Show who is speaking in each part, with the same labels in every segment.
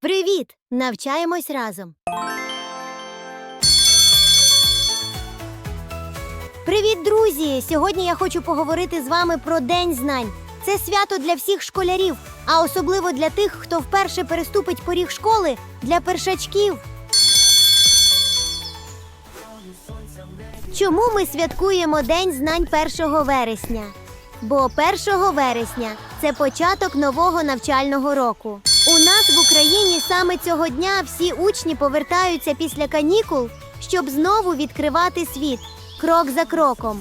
Speaker 1: Привіт! Навчаємось разом. Привіт, друзі! Сьогодні я хочу поговорити з вами про День знань. Це свято для всіх школярів, а особливо для тих, хто вперше переступить поріг школи для першачків. Чому ми святкуємо День знань 1 вересня? Бо 1 вересня це початок нового навчального року. У нас в Україні саме цього дня всі учні повертаються після канікул, щоб знову відкривати світ крок за кроком.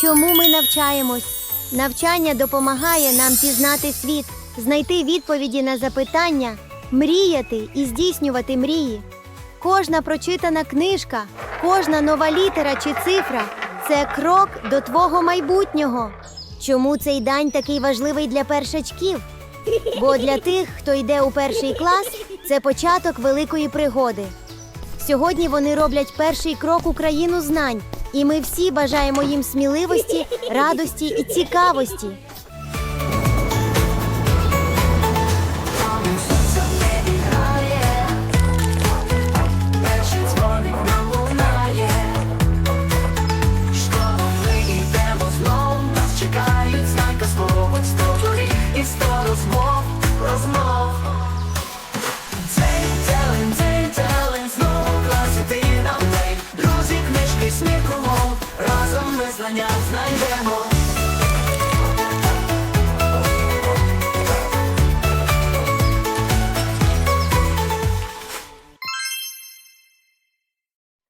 Speaker 1: Чому ми навчаємось? Навчання допомагає нам пізнати світ, знайти відповіді на запитання, мріяти і здійснювати мрії. Кожна прочитана книжка, кожна нова літера чи цифра це крок до твого майбутнього. Чому цей день такий важливий для першачків? Бо для тих, хто йде у перший клас, це початок великої пригоди. Сьогодні вони роблять перший крок у країну знань, і ми всі бажаємо їм сміливості, радості і цікавості.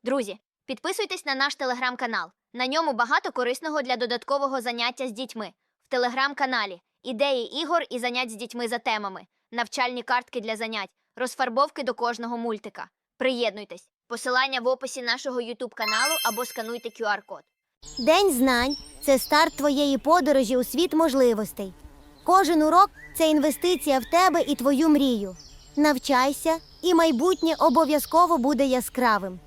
Speaker 2: Друзі, підписуйтесь на наш телеграм-канал. На ньому багато корисного для додаткового заняття з дітьми. В телеграм-каналі ідеї ігор і занять з дітьми за темами, навчальні картки для занять, розфарбовки до кожного мультика. Приєднуйтесь. Посилання в описі нашого YouTube каналу або скануйте QR-код.
Speaker 1: День знань це старт твоєї подорожі у світ можливостей. Кожен урок це інвестиція в тебе і твою мрію. Навчайся, і майбутнє обов'язково буде яскравим.